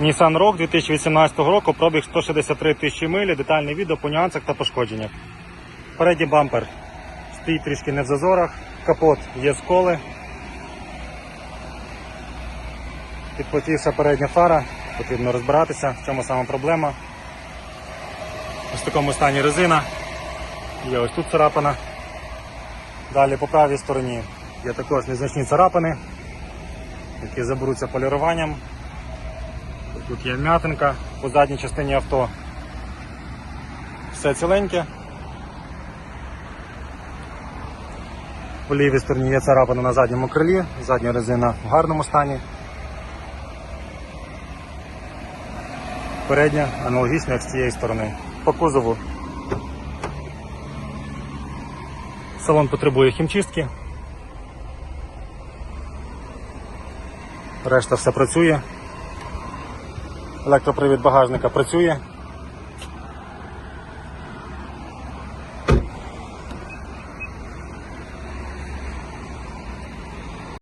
Nissan Rogue 2018 року, пробіг 163 тисячі милі, детальне відео по нюансах та пошкодженнях. Передній бампер стоїть трішки не в зазорах, капот є сколи. Підпотівша передня фара, потрібно розбиратися, в чому саме проблема. Ось в такому стані резина. Є ось тут царапина. Далі по правій стороні є також незначні царапини, які заберуться поліруванням. Тут є вм'ятинка по задній частині авто. Все ціленьке. По лівій стороні є царапина на задньому крилі, задня резина в гарному стані. Передня аналогічна як з цієї сторони. По кузову салон потребує хімчистки. Решта все працює. Електропривід багажника працює.